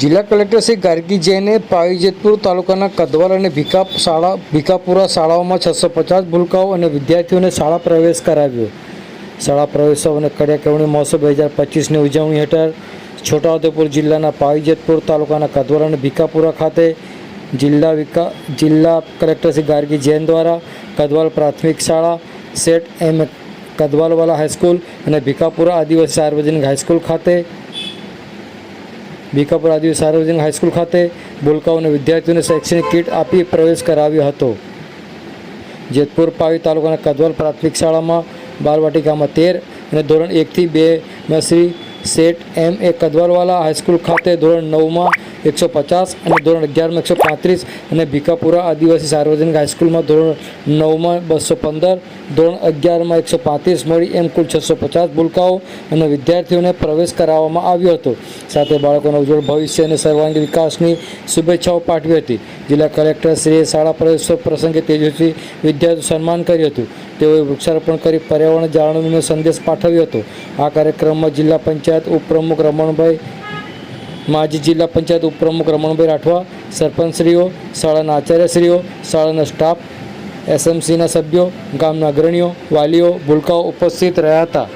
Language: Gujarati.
જિલ્લા કલેક્ટર શ્રી ગાર્ગી જૈને પાવીજેતપુર તાલુકાના કદવાલ અને ભીકા શાળા ભીકાપુરા શાળાઓમાં છસો પચાસ ભૂલકાઓ અને વિદ્યાર્થીઓને શાળા પ્રવેશ કરાવ્યો. શાળા પ્રવેશો અને કડિયા કેળવણી મહોત્સવ બે હજાર પચીસની ઉજવણી હેઠળ છોટાઉદેપુર જિલ્લાના પાવીજેતપુર તાલુકાના કદવાલ અને ભીકાપુરા ખાતે જિલ્લા વિકા, જિલ્લા કલેક્ટર શ્રી ગાર્ગી જૈન દ્વારા કદવાલ પ્રાથમિક શાળા, સેટ એમ કદવાલવાલા હાઈસ્કૂલ અને ભીકાપુરા આદિવાસી સાર્વજનિક હાઈસ્કૂલ ખાતે ભીકાપુર આદિ સાર્વજનિક હાઈસ્કૂલ ખાતે ભૂલકાઓ અને વિદ્યાર્થીઓને શૈક્ષણિક કીટ આપી પ્રવેશ કરાવ્યો હતો. જેતપુર પાવી તાલુકાના કદવાલ પ્રાથમિક શાળામાં બાલવાટિકામાં તેર અને ધોરણ એકથી બેમાં Shri Seth M A Kadvalvala high school ખાતે ધોરણ નવમાં એકસો પચાસ અને ધોરણ અગિયારમાં એકસો પાંત્રીસ અને ભીકાપુરા આદિવાસી સાર્વજનિક હાઈસ્કૂલમાં ધોરણ નવમાં બસો પંદર, ધોરણ અગિયારમાં એકસો પાંત્રીસ મળી એમ કુલ છસો પચાસ ભૂલકાઓ અને વિદ્યાર્થીઓને પ્રવેશ કરાવવામાં આવ્યો હતો. સાથે બાળકોના ઉજ્જવળ ભવિષ્ય અને સર્વાંગી વિકાસની શુભેચ્છાઓ પાઠવી હતી. જિલ્લા કલેક્ટર શ્રીએ શાળા પ્રવેશોત્સવ પ્રસંગે તેજસ્વી વિદ્યાર્થીઓ સન્માન કર્યું હતું. તેઓએ વૃક્ષારોપણ કરી પર્યાવરણ જાળવણીનો સંદેશ પાઠવ્યો હતો. આ કાર્યક્રમમાં જિલ્લા પંચાયત ઉપપ્રમુખ રમણભાઈ માજી જિલ્લા પંચાયત ઉપપ્રમુખ રમણભાઈ રાઠવા, સરપંચશ્રીઓ, શાળાના આચાર્યશ્રીઓ, શાળાના સ્ટાફ, એસએમસીના સભ્યો, ગામના અગ્રણીઓ, વાલીઓ, ભૂલકાઓ ઉપસ્થિત રહ્યા હતા.